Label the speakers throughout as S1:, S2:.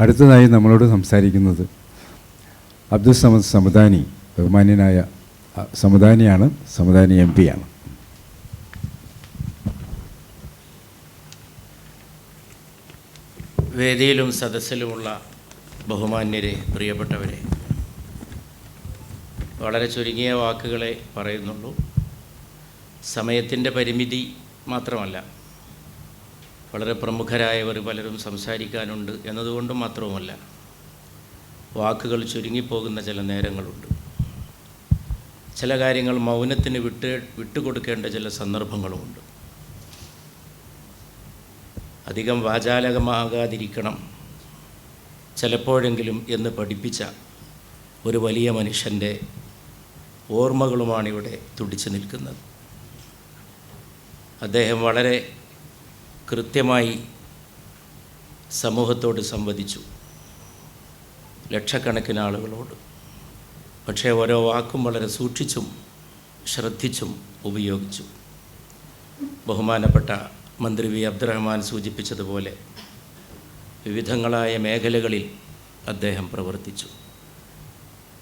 S1: അടുത്തതായി നമ്മളോട് സംസാരിക്കുന്നത് അബ്ദുൽ സമദ് സമദാനി ബഹുമാന്യനായ സമദാനിയാണ് സമദാനി എം പിയാണ്
S2: വേദിയിലും സദസ്സിലുമുള്ള ബഹുമാന്യരെ പ്രിയപ്പെട്ടവരെ വളരെ ചുരുങ്ങിയ വാക്കുകളെ പറയുന്നുള്ളൂ. സമയത്തിന്റെ പരിമിതി മാത്രമല്ല വളരെ പ്രമുഖരായവർ പലരും സംസാരിക്കാനുണ്ട് എന്നതുകൊണ്ട് മാത്രവുമല്ല വാക്കുകൾ ചുരുങ്ങിപ്പോകുന്ന ചില നേരങ്ങളുണ്ട്. ചില കാര്യങ്ങൾ മൗനത്തിന് വിട്ട് വിട്ടുകൊടുക്കേണ്ട ചില സന്ദർഭങ്ങളുമുണ്ട്. അധികം വാചാലകമാകാതിരിക്കണം. ചിലപ്പോഴെങ്കിലും എന്ന് പഠിപ്പിച്ച ഒരു വലിയ മനുഷ്യന്റെ ഓർമ്മകളുമാണിവിടെ തുടിച്ചു നിൽക്കുന്നത്. അദ്ദേഹം വളരെ കൃത്യമായി സമൂഹത്തോട് സംവദിച്ചു. ലക്ഷക്കണക്കിന് ആളുകളോട്. പക്ഷേ ഓരോ വാക്കും വളരെ സൂക്ഷിച്ചും ശ്രദ്ധിച്ചും ഉപയോഗിച്ചു. ബഹുമാനപ്പെട്ട മന്ത്രി വി. അബ്ദുറഹ്മാൻ സൂചിപ്പിച്ചതുപോലെ വിവിധങ്ങളായ മേഖലകളിൽ അദ്ദേഹം പ്രവർത്തിച്ചു.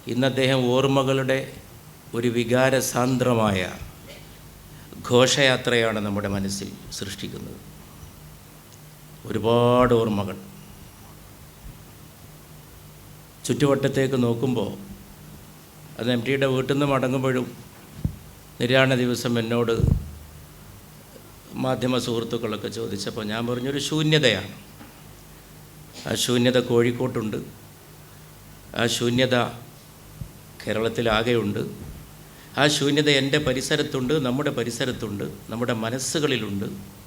S2: ഇന്ന് അദ്ദേഹം ഓർമ്മകളുടെ ഒരു വികാരസാന്ദ്രമായ ഘോഷയാത്രയാണ് നമ്മുടെ മനസ്സിൽ സൃഷ്ടിക്കുന്നത്. ഒരുപാട് ഓർമ്മകൾ. ചുറ്റുവട്ടത്തേക്ക് നോക്കുമ്പോൾ അത് എം ടിയുടെ വീട്ടിൽ നിന്ന് മടങ്ങുമ്പോഴും നിര്യാണ ദിവസം എന്നോട് മാധ്യമ സുഹൃത്തുക്കളൊക്കെ ചോദിച്ചപ്പോൾ ഞാൻ പറഞ്ഞൊരു ശൂന്യതയാണ്. ആ ശൂന്യത കോഴിക്കോട്ടുണ്ട്. ആ ശൂന്യത കേരളത്തിലാകെയുണ്ട്. ആ ശൂന്യത എന്റെ പരിസരത്തുണ്ട് നമ്മുടെ പരിസരത്തുണ്ട് നമ്മുടെ മനസ്സുകളിലുണ്ട്.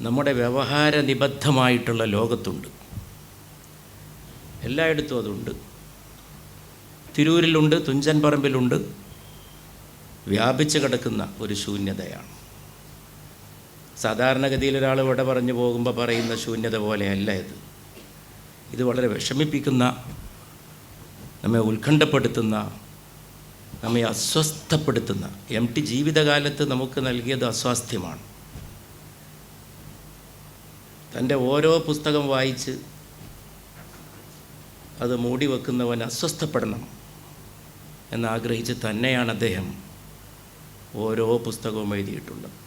S2: നമ്മുടെ വ്യവഹാര നിബദ്ധമായിട്ടുള്ള ലോകത്തുണ്ട്. എല്ലായിടത്തും അതുണ്ട്. തിരൂരിലുണ്ട് തുഞ്ചൻ പറമ്പിലുണ്ട് വ്യാപിച്ചു കിടക്കുന്ന ഒരു ശൂന്യതയാണ്. സാധാരണഗതിയിൽ ഒരാൾ ഇവിടെ പറഞ്ഞു പോകുമ്പോൾ പറയുന്ന ശൂന്യത പോലെയല്ല ഇത്. ഇത് വളരെ വിഷമിപ്പിക്കുന്ന നമ്മെ ഉത്കണ്ഠപ്പെടുത്തുന്ന നമ്മെ അസ്വസ്ഥപ്പെടുത്തുന്ന എം ടി ജീവിതകാലത്ത് നമുക്ക് നൽകിയത് അസ്വാസ്ഥ്യമാണ്. തന്റെ ഓരോ പുസ്തകം വായിച്ച് അത് മൂടി വെക്കുന്നവൻ അസ്വസ്ഥപ്പെടണം എന്നാഗ്രഹിച്ച് തന്നെയാണ് അദ്ദേഹം ഓരോ പുസ്തകവും എഴുതിയിട്ടുള്ളത്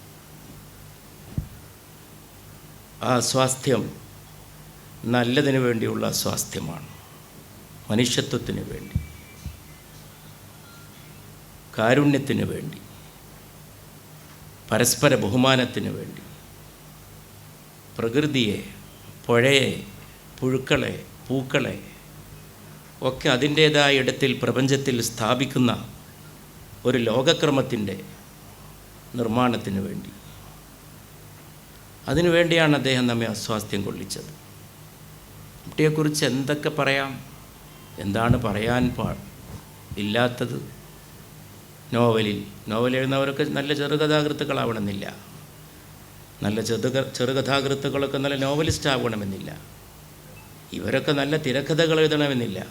S2: ആ സ്വാസ്ഥ്യം നല്ലതിനു വേണ്ടിയുള്ള സ്വാസ്ഥ്യമാണ്. മനുഷ്യത്വത്തിന് വേണ്ടി. കാരുണ്യത്തിന് വേണ്ടി. പരസ്പര ബഹുമാനത്തിന് വേണ്ടി. പ്രകൃതിയെ പുഴയെ പുഴുക്കളെ പൂക്കളെ ഒക്കെ അതിന്റേതായ ഇടത്തിൽ പ്രപഞ്ചത്തിൽ സ്ഥാപിക്കുന്ന ഒരു ലോകക്രമത്തിന്റെ നിർമ്മാണത്തിന് വേണ്ടി. അതിനുവേണ്ടിയാണ് അദ്ദേഹം നമ്മെ അസ്വാസ്ഥ്യം കൊള്ളിച്ചത്. കുട്ടിയെക്കുറിച്ച് എന്തൊക്കെ പറയാം? എന്താണ് പറയാൻ പാ ഇല്ലാത്തത്? നോവലിൽ നോവൽ എഴുതുന്നവരൊക്കെ നല്ല ചെറുകഥാകൃത്തുക്കളാവണമെന്നില്ല. നല്ല ചെറു ചെറുകഥാകൃത്തുക്കളൊക്കെ നല്ല നോവലിസ്റ്റ് ആകണമെന്നില്ല ഇവരൊക്കെ നല്ല തിരക്കഥകൾ എഴുതണമെന്നില്ല.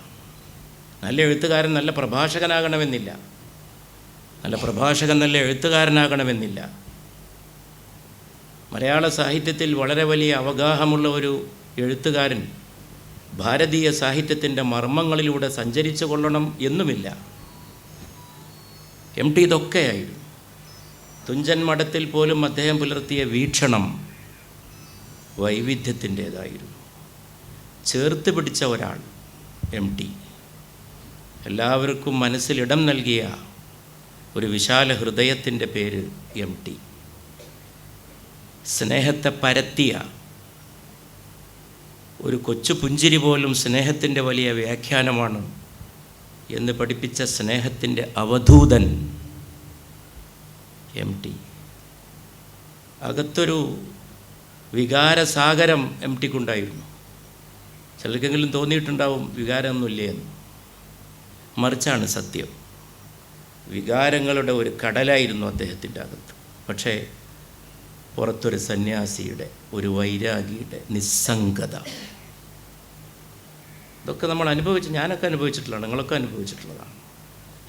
S2: നല്ല എഴുത്തുകാരൻ നല്ല പ്രഭാഷകനാകണമെന്നില്ല. നല്ല പ്രഭാഷകൻ നല്ല എഴുത്തുകാരനാകണമെന്നില്ല. മലയാള സാഹിത്യത്തിൽ വളരെ വലിയ അവഗാഹമുള്ള ഒരു എഴുത്തുകാരൻ ഭാരതീയ സാഹിത്യത്തിന്റെ മർമ്മങ്ങളിലൂടെ സഞ്ചരിച്ചു കൊള്ളണം എന്നുമില്ല. എം ടി ഇതൊക്കെയായിരുന്നു. തുഞ്ചൻ മഠത്തിൽ പോലും അദ്ദേഹം പുലർത്തിയ വീക്ഷണം വൈവിധ്യത്തിന്റേതായിരുന്നു. ചേർത്ത് പിടിച്ച ഒരാൾ എം ടി. എല്ലാവർക്കും മനസ്സിലിടം നൽകിയ ഒരു വിശാല ഹൃദയത്തിന്റെ പേര് എം ടി. സ്നേഹത്തെ പരത്തിയ ഒരു കൊച്ചു പുഞ്ചിരി പോലും സ്നേഹത്തിന്റെ വലിയ വ്യാഖ്യാനമാണ് എന്ന് പഠിപ്പിച്ച സ്നേഹത്തിന്റെ അവധൂതൻ എം ടി അകത്തൊരു വികാരസാഗരം എം ടിക്കുണ്ടായിരുന്നു ചിലർക്കെങ്കിലും തോന്നിയിട്ടുണ്ടാവും വികാരമൊന്നുമില്ലേ എന്ന് മറിച്ചാണ് സത്യം. വികാരങ്ങളുടെ ഒരു കടലായിരുന്നു അദ്ദേഹത്തിന്റെ അകത്ത്. പക്ഷേ പുറത്തൊരു സന്യാസിയുടെ ഒരു വൈരാഗിയുടെ നിസ്സംഗത. ഇതൊക്കെ നമ്മൾ അനുഭവിച്ച് ഞാനൊക്കെ അനുഭവിച്ചിട്ടുള്ളതാണ് നിങ്ങളൊക്കെ അനുഭവിച്ചിട്ടുള്ളതാണ്.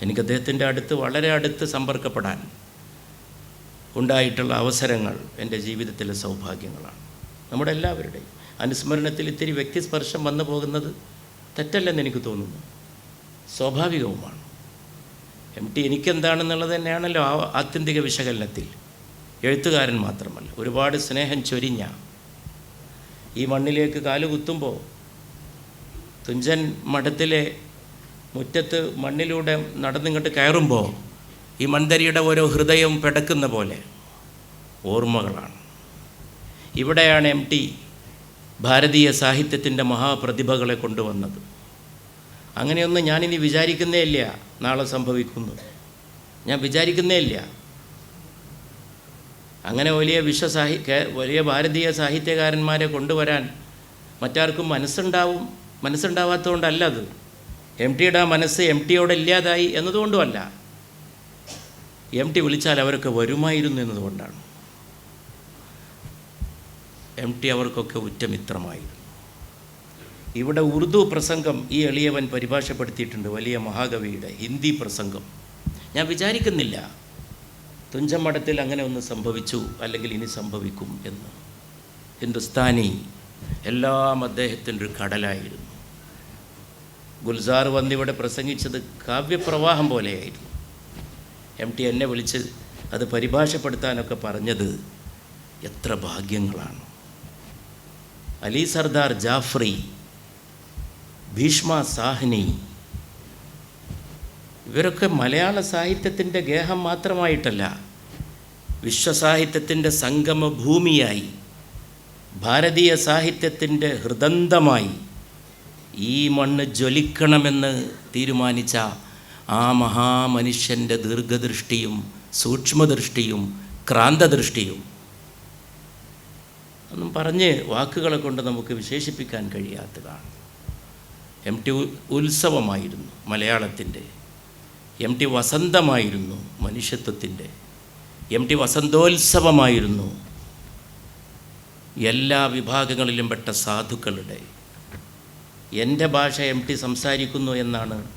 S2: എനിക്ക് അദ്ദേഹത്തിന്റെ അടുത്ത് വളരെ അടുത്ത് സമ്പർക്കപ്പെടാൻ ഉണ്ടായിട്ടുള്ള അവസരങ്ങൾ എന്റെ ജീവിതത്തിലെ സൗഭാഗ്യങ്ങളാണ്. നമ്മുടെ എല്ലാവരുടെയും. അനുസ്മരണത്തിൽ ഇത്തിരി വ്യക്തിസ്പർശം വന്നു പോകുന്നത് തെറ്റല്ലെന്ന് എനിക്ക് തോന്നുന്നു. സ്വാഭാവികവുമാണ്. എം ടി എനിക്കെന്താണെന്നുള്ളത് തന്നെയാണല്ലോ ആ ആത്യന്തിക വിശകലനത്തിൽ. എഴുത്തുകാരൻ മാത്രമല്ല ഒരുപാട് സ്നേഹം ചൊരിഞ്ഞ. ഈ മണ്ണിലേക്ക് കാലുകുത്തുമ്പോൾ തുഞ്ചൻ മഠത്തിലെ മുറ്റത്ത് മണ്ണിലൂടെ നടന്നിങ്ങോട്ട് കയറുമ്പോൾ ഈ മൺതരിയുടെ ഓരോ ഹൃദയം പെടക്കുന്ന പോലെ ഓർമ്മകളാണ്. ഇവിടെയാണ് എം ടി ഭാരതീയ സാഹിത്യത്തിന്റെ മഹാപ്രതിഭകളെ കൊണ്ടുവന്നത്. അങ്ങനെയൊന്നും ഞാനിനി വിചാരിക്കുന്നേ ഇല്ല നാളെ സംഭവിക്കുന്നു ഞാൻ വിചാരിക്കുന്നേ ഇല്ല. അങ്ങനെ വലിയ വിശ്വസാഹി വലിയ ഭാരതീയ സാഹിത്യകാരന്മാരെ കൊണ്ടുവരാൻ മറ്റാർക്കും മനസ്സുണ്ടാവും മനസ്സുണ്ടാവാത്തതുകൊണ്ടല്ല അത്. എം ടിയുടെ മനസ്സ് എം ടിയോടെ ഇല്ലാതായി എന്നതുകൊണ്ടുമല്ല. എം ടി വിളിച്ചാൽ അവരൊക്കെ വരുമായിരുന്നു എന്നതുകൊണ്ടാണ്. എം ടി അവർക്കൊക്കെ ഉറ്റമിത്രമായിരുന്നു. ഇവിടെ ഉറുദു പ്രസംഗം ഈ എളിയവൻ പരിഭാഷപ്പെടുത്തിയിട്ടുണ്ട് വലിയ മഹാകവിയുടെ ഹിന്ദി പ്രസംഗം. ഞാൻ വിചാരിക്കുന്നില്ല തുഞ്ചമ്മടത്തിൽ അങ്ങനെ ഒന്ന് സംഭവിച്ചു അല്ലെങ്കിൽ ഇനി സംഭവിക്കും എന്ന്. ഹിന്ദുസ്ഥാനി എല്ലാം അദ്ദേഹത്തിന്റെ ഒരു കടലായിരുന്നു. ഗുൽസാർ വന്നിവിടെ പ്രസംഗിച്ചത് കാവ്യപ്രവാഹം പോലെയായിരുന്നു. എം ടി എന്നെ വിളിച്ച് അത് പരിഭാഷപ്പെടുത്താനൊക്കെ പറഞ്ഞത് എത്ര ഭാഗ്യങ്ങളാണ്. അലി സർദാർ ജാഫ്രി ഭീഷ്മ സാഹ്നി ഇവരൊക്കെ മലയാള സാഹിത്യത്തിന്റെ ഗേഹം മാത്രമായിട്ടല്ല വിശ്വസാഹിത്യത്തിന്റെ സംഗമഭൂമിയായി ഭാരതീയ സാഹിത്യത്തിന്റെ ഹൃദന്തമായി ഈ മണ്ണ് ജ്വലിക്കണമെന്ന് തീരുമാനിച്ച ആ മഹാമനുഷ്യന്റെ ദീർഘദൃഷ്ടിയും സൂക്ഷ്മദൃഷ്ടിയും ക്രാന്തദൃഷ്ടിയും. ഒന്നും പറഞ്ഞ് വാക്കുകളെ കൊണ്ട് നമുക്ക് വിശേഷിപ്പിക്കാൻ കഴിയാത്തതാണ്. എം ടി ഉത്സവമായിരുന്നു മലയാളത്തിന്റെ. എം ടി വസന്തമായിരുന്നു മനുഷ്യത്വത്തിന്റെ. എം ടി വസന്തോത്സവമായിരുന്നു എല്ലാ വിഭാഗങ്ങളിലും പെട്ട സാധുക്കളുടെ. എന്റെ ഭാഷ എം ടി സംസാരിക്കുന്നു എന്നാണ്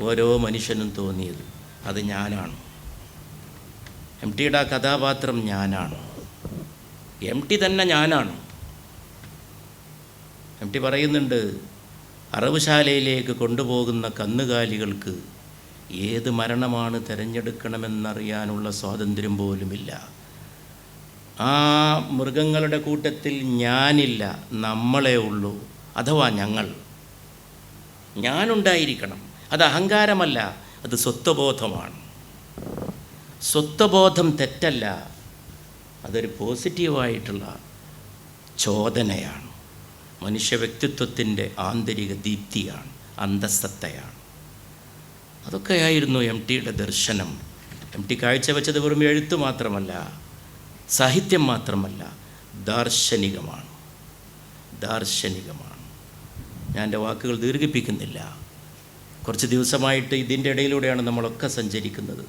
S2: ഓരോ മനുഷ്യനും തോന്നിയത് അത് ഞാനാണ്. എം ടിയുടെ ആ കഥാപാത്രം ഞാനാണ്. എം ടി തന്നെ ഞാനാണ്. എം ടി പറയുന്നുണ്ട് അറവുശാലയിലേക്ക് കൊണ്ടുപോകുന്ന കന്നുകാലികൾക്ക് ഏത് മരണമാണ് തിരഞ്ഞെടുക്കണമെന്നറിയാനുള്ള സ്വാതന്ത്ര്യം പോലുമില്ല. ആ മൃഗങ്ങളുടെ കൂട്ടത്തിൽ ഞാനില്ല നമ്മളെ ഉള്ളൂ അഥവാ ഞങ്ങൾ. ഞാനുണ്ടായിരിക്കണം. അത് അഹങ്കാരമല്ല അത് സ്വത്വബോധമാണ്. സ്വത്വബോധം തെറ്റല്ല അതൊരു പോസിറ്റീവായിട്ടുള്ള ചോദനയാണ്. മനുഷ്യ വ്യക്തിത്വത്തിന്റെ ആന്തരിക ദീപ്തിയാണ് അന്തസ്സത്തയാണ്. അതൊക്കെയായിരുന്നു എം ടിയുടെ ദർശനം. എം ടി കാഴ്ചവെച്ചത് വെറും എഴുത്ത് മാത്രമല്ല സാഹിത്യം മാത്രമല്ല ദാർശനികമാണ്. ദാർശനികമാണ്. ഞാൻ എന്റെ വാക്കുകൾ ദീർഘിപ്പിക്കുന്നില്ല. കുറച്ച് ദിവസമായിട്ട് ഇതിന്റെ ഇടയിലൂടെയാണ് നമ്മളൊക്കെ സഞ്ചരിക്കുന്നത്.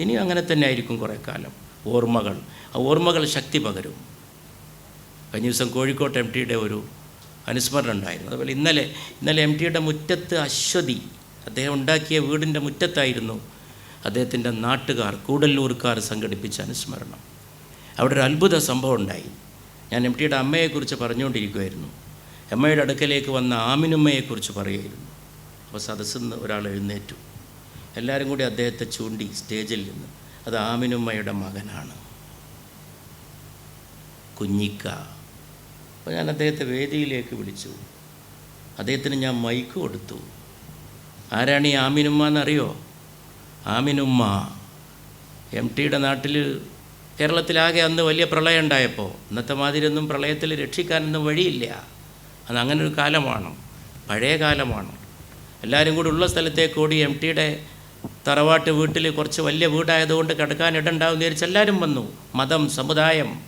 S2: ഇനിയും അങ്ങനെ തന്നെ ആയിരിക്കും കുറേ കാലം. ഓർമ്മകൾ. ആ ഓർമ്മകൾ ശക്തി പകരും. കഴിഞ്ഞ ദിവസം കോഴിക്കോട്ട് എം ടിയുടെ ഒരു അനുസ്മരണം ഉണ്ടായിരുന്നു. അതുപോലെ ഇന്നലെ ഇന്നലെ എം ടിയുടെ മുറ്റത്ത് അശ്വതി അദ്ദേഹം ഉണ്ടാക്കിയ വീടിന്റെ മുറ്റത്തായിരുന്നു അദ്ദേഹത്തിന്റെ നാട്ടുകാർ കൂടല്ലൂർക്കാർ സംഘടിപ്പിച്ച അനുസ്മരണം. അവിടെ ഒരു അത്ഭുത സംഭവം ഉണ്ടായി. ഞാൻ എം ടിയുടെ അമ്മയെക്കുറിച്ച് പറഞ്ഞുകൊണ്ടിരിക്കുമായിരുന്നു അമ്മയുടെ അടുക്കലേക്ക് വന്ന ആമിനുമ്മയെക്കുറിച്ച് പറയുമായിരുന്നു. അപ്പോൾ സദസ്സിൽ നിന്ന് ഒരാൾ എഴുന്നേറ്റു. എല്ലാവരും കൂടി അദ്ദേഹത്തെ ചൂണ്ടി സ്റ്റേജിൽ നിന്ന്. അത് ആമിനുമ്മയുടെ മകനാണ്. കുഞ്ഞിക്ക. അപ്പോൾ ഞാൻ അദ്ദേഹത്തെ വേദിയിലേക്ക് വിളിച്ചു. അദ്ദേഹത്തിന് ഞാൻ മൈക്ക് കൊടുത്തു. ആരാണ് ഈ ആമിനുമ്മ എന്നറിയോ? ആമിനുമ്മ. എം ടിയുടെ നാട്ടിൽ കേരളത്തിലാകെ അന്ന് വലിയ പ്രളയം ഉണ്ടായപ്പോൾ ഇന്നത്തെ മാതിരിയൊന്നും പ്രളയത്തിൽ രക്ഷിക്കാനൊന്നും വഴിയില്ല. അത് അങ്ങനൊരു കാലമാണ്. പഴയ കാലമാണ്. എല്ലാവരും കൂടി ഉള്ള സ്ഥലത്തേക്ക് ഓടി എം ടിയുടെ തറവാട്ട് വീട്ടിൽ കുറച്ച് വലിയ വീടായതുകൊണ്ട് കിടക്കാൻ ഇടണ്ടാവും വിചാരിച്ച് എല്ലാവരും വന്നു. മതം സമുദായം.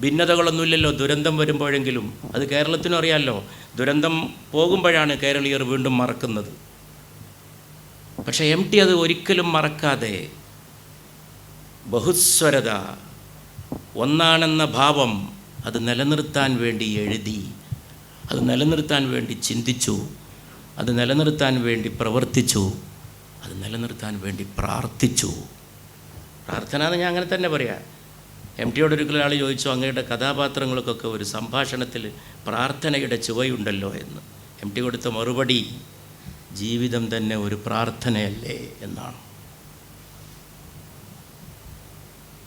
S2: ഭിന്നതകളൊന്നുമില്ലല്ലോ. ദുരന്തം വരുമ്പോഴെങ്കിലും. അത് കേരളത്തിനും അറിയാമല്ലോ ദുരന്തം പോകുമ്പോഴാണ് കേരളീയർ വീണ്ടും മറക്കുന്നത്. പക്ഷേ എം ടി അത് ഒരിക്കലും മറക്കാതെ ബഹുസ്വരത ഒന്നാണെന്ന ഭാവം അത് നിലനിർത്താൻ വേണ്ടി എഴുതി അത് നിലനിർത്താൻ വേണ്ടി ചിന്തിച്ചു. അത് നിലനിർത്താൻ വേണ്ടി പ്രവർത്തിച്ചു. അത് നിലനിർത്താൻ വേണ്ടി പ്രാർത്ഥിച്ചു. പ്രാർത്ഥന എന്ന് ഞാൻ അങ്ങനെ തന്നെ പറയാം. എം ടിയോട് ഒരിക്കലും ആൾ ചോദിച്ചു അങ്ങയുടെ കഥാപാത്രങ്ങൾക്കൊക്കെ ഒരു സംഭാഷണത്തിൽ പ്രാർത്ഥനയുടെ ചുവയുണ്ടല്ലോ എന്ന്. എം ടി കൊടുത്ത മറുപടി ജീവിതം തന്നെ ഒരു പ്രാർത്ഥനയല്ലേ എന്നാണ്.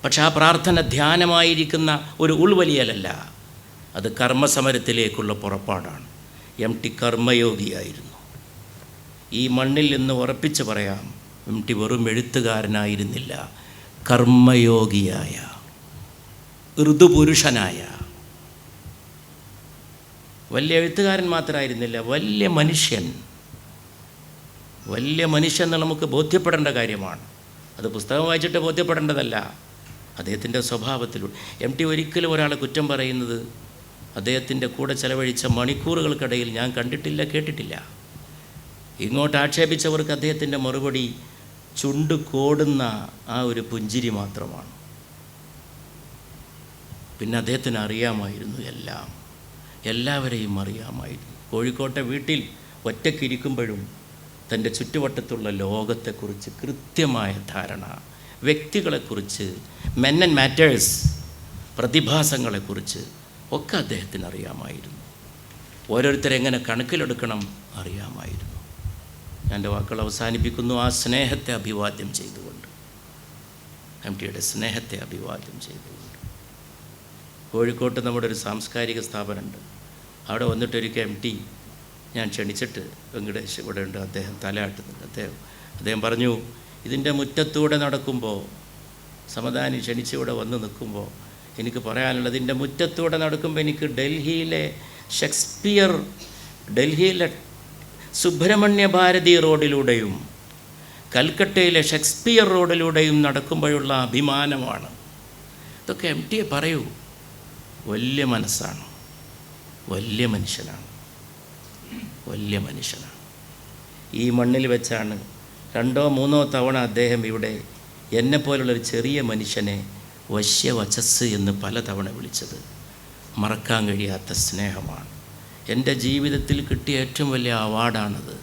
S2: പക്ഷെ ആ പ്രാർത്ഥന ധ്യാനമായിരിക്കുന്ന ഒരു ഉൾവലിയലല്ല. അത് കർമ്മസമരത്തിലേക്കുള്ള പുറപ്പാടാണ്. എം ടി കർമ്മയോഗിയായിരുന്നു. ഈ മണ്ണിൽ നിന്ന് ഉറപ്പിച്ച് പറയാം എം ടി വെറും എഴുത്തുകാരനായിരുന്നില്ല കർമ്മയോഗിയായ ഋതുപുരുഷനായ. വലിയ എഴുത്തുകാരൻ മാത്രമായിരുന്നില്ല വലിയ മനുഷ്യൻ. വലിയ മനുഷ്യൻ എന്ന് നമുക്ക് ബോധ്യപ്പെടേണ്ട കാര്യമാണ്. അത് പുസ്തകം വായിച്ചിട്ട് ബോധ്യപ്പെടേണ്ടതല്ല. അദ്ദേഹത്തിന്റെ സ്വഭാവത്തിലൂടെ. എം ടി ഒരിക്കലും ഒരാളെ കുറ്റം പറയുന്നത് അദ്ദേഹത്തിന്റെ കൂടെ ചെലവഴിച്ച മണിക്കൂറുകൾക്കിടയിൽ ഞാൻ കണ്ടിട്ടില്ല കേട്ടിട്ടില്ല. ഇങ്ങോട്ട് ആക്ഷേപിച്ചവർക്ക് അദ്ദേഹത്തിന്റെ മറുപടി ചുണ്ട് കോടുന്ന ആ ഒരു പുഞ്ചിരി മാത്രമാണ്. പിന്നെ അദ്ദേഹത്തിന് അറിയാമായിരുന്നു എല്ലാം. എല്ലാവരെയും അറിയാമായിരുന്നു. കോഴിക്കോട്ടെ വീട്ടിൽ ഒറ്റക്കിരിക്കുമ്പോഴും തന്റെ ചുറ്റുവട്ടത്തുള്ള ലോകത്തെക്കുറിച്ച് കൃത്യമായ ധാരണ വ്യക്തികളെക്കുറിച്ച് മെൻ ആൻഡ് മാറ്റേഴ്സ് പ്രതിഭാസങ്ങളെക്കുറിച്ച് ഒക്കെ അദ്ദേഹത്തിന് അറിയാമായിരുന്നു. ഓരോരുത്തരെങ്ങനെ കണക്കിലെടുക്കണം അറിയാമായിരുന്നു. എന്റെ വാക്കുകൾ അവസാനിപ്പിക്കുന്നു. ആ സ്നേഹത്തെ അഭിവാദ്യം ചെയ്തുകൊണ്ട്. എം ടിയുടെ സ്നേഹത്തെ അഭിവാദ്യം ചെയ്തുകൊണ്ട്. കോഴിക്കോട്ട് നമ്മുടെ ഒരു സാംസ്കാരിക സ്ഥാപനമുണ്ട്. അവിടെ വന്നിട്ടൊരിക്കൽ എം ടി ഞാൻ ക്ഷണിച്ചിട്ട് വെങ്കടേഷ് ഇവിടെ ഉണ്ട്. അദ്ദേഹം തലയാട്ടുന്നുണ്ട്. അദ്ദേഹം അദ്ദേഹം പറഞ്ഞു ഇതിന്റെ മുറ്റത്തൂടെ നടക്കുമ്പോൾ സമദാനി ക്ഷണിച്ച് ഇവിടെ വന്ന് നിൽക്കുമ്പോൾ എനിക്ക് പറയാനുള്ളത് ഇതിന്റെ മുറ്റത്തൂടെ നടക്കുമ്പോൾ എനിക്ക് ഡൽഹിയിലെ ഷെക്സ്പിയർ ഡൽഹിയിലെ സുബ്രഹ്മണ്യ ഭാരതി റോഡിലൂടെയും കൽക്കട്ടയിലെ ഷെക്സ്പിയർ റോഡിലൂടെയും നടക്കുമ്പോഴുള്ള അഭിമാനമാണ്. ഇതൊക്കെ എം ടിയെ പറയൂ. വലിയ മനസ്സാണ്. വലിയ മനുഷ്യനാണ്. വലിയ മനുഷ്യനാണ്. ഈ മണ്ണിൽ വെച്ചാണ് രണ്ടോ മൂന്നോ തവണ അദ്ദേഹം ഇവിടെ എന്നെപ്പോലുള്ളൊരു ചെറിയ മനുഷ്യനെ വശ്യവചസ് എന്ന് പലതവണ വിളിച്ചത്. മറക്കാൻ കഴിയാത്ത സ്നേഹമാണ്. എന്റെ ജീവിതത്തിൽ കിട്ടിയ ഏറ്റവും വലിയ അവാർഡാണത്.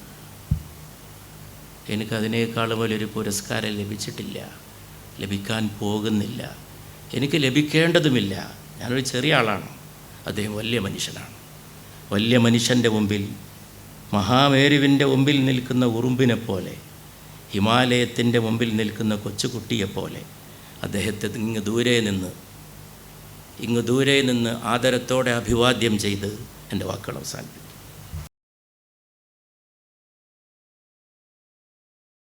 S2: എനിക്കതിനേക്കാളും വലിയൊരു പുരസ്കാരം ലഭിച്ചിട്ടില്ല. ലഭിക്കാൻ പോകുന്നില്ല. എനിക്ക് ലഭിക്കേണ്ടതുമില്ല. ഞാനൊരു ചെറിയ ആളാണ്. അദ്ദേഹം വലിയ മനുഷ്യനാണ്. വലിയ മനുഷ്യന്റെ മുമ്പിൽ മഹാമേരുവിന്റെ മുമ്പിൽ നിൽക്കുന്ന ഉറുമ്പിനെ പോലെ ഹിമാലയത്തിന്റെ മുമ്പിൽ നിൽക്കുന്ന കൊച്ചുകുട്ടിയെപ്പോലെ അദ്ദേഹത്തെ ഇങ്ങ് ദൂരെ നിന്ന് ഇങ്ങ് ദൂരെ നിന്ന് ആദരത്തോടെ അഭിവാദ്യം ചെയ്ത് എന്റെ വാക്കുകൾ അവസാനിപ്പിക്കും